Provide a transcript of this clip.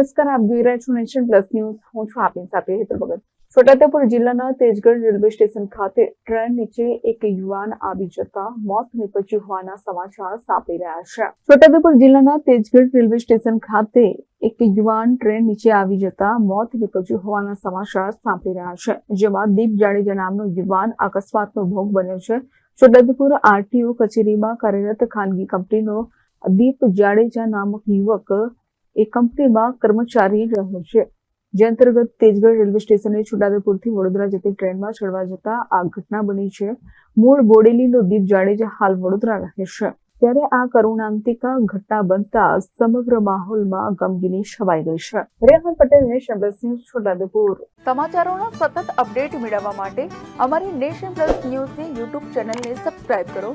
નમસ્કાર, આપ જોઈ રહ્યા છો નેશન પ્લસ ન્યૂઝ. હું છું આપની સાથે હેતલ ભગત. છોટાઉદેપુર જિલ્લાના તેજગઢ રેલવે સ્ટેશન ખાતે ટ્રેન નીચે એક યુવાન આવી જતા મોત નીપજ્યું હોવાના સમાચાર સાંપડી રહ્યા છે. છોટાઉદેપુર જિલ્લાના તેજગઢ રેલવે સ્ટેશન ખાતે એક યુવાન ટ્રેન નીચે આવી જતા મોત નીપજ્યું હોવાના સમાચાર સાંપડી રહ્યા છે. જેમાં દીપ જાડેજા નામનો યુવાન અકસ્માતનો ભોગ બન્યો છે. છોટાઉદેપુર આરટીઓ કચેરીમાં કાર્યરત ખાનગી કંપનીનો દીપ જાડેજા નામક યુવક એ કંપનીમાં કર્મચારી રહ્યો છે. જે અંતર્ગત તેજગઢ રેલવે સ્ટેશને છોટાઉદેપુરથી વડોદરા જતી ટ્રેનમાં ચડવા જતા આ ઘટના બની છે. મૂળ બોડેલીનો દીપ જાડેજા હાલ વડોદરા રહે છે. ત્યારે આ કરુણાંતિકા ઘટના બનતા સમગ્ર માહોલમાં ગમગીની છવાઈ ગઈ છે. Rehan Patel nation plus news Chhota Udepur. સમાચારોના સતત અપડેટ મેળવવા માટે અમારી નેશન પ્લસ ન્યૂઝની યુટ્યુબ ચેનલને સબસ્ક્રાઇબ કરો.